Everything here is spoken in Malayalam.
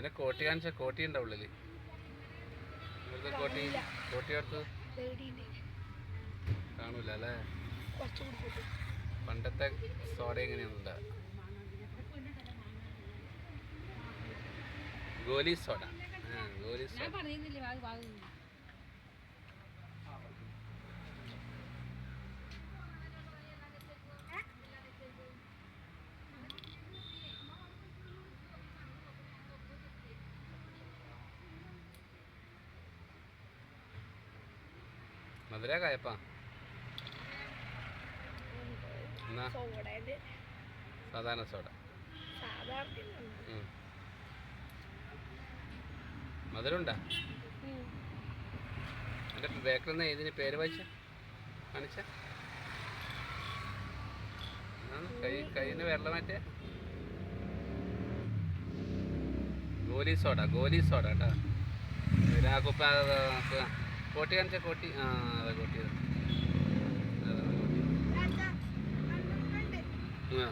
അതിനെ കോട്ടി കാണിച്ച കോട്ടി ഉണ്ടോ ഉള്ളിൽ? കോട്ടി കോട്ടി എടുത്ത് കാണൂല അല്ലേ? പണ്ടത്തെ സോഡ എങ്ങനെയാണുണ്ട് ഗോലി സോഡ. ഗോലി സോഡ മധുര കായപ്പാ എന്നാ സാധാരണ സോഡ. മധുരമുണ്ടാ? എന്റെ ബേക്കറിൽ നിന്ന് ഇതിന് പേര് വായിച്ച? കാണിച്ച? കൈ കൈന്ന് വെള്ളം മാറ്റേ ഗോലി സോഡ ഗോലി സോഡ കേട്ടോ. ആ, കോട്ടി കാണിച്ച കോട്ടി ആ അതെ കോട്ടി അതെ. അതെ, കോട്ടി. ആ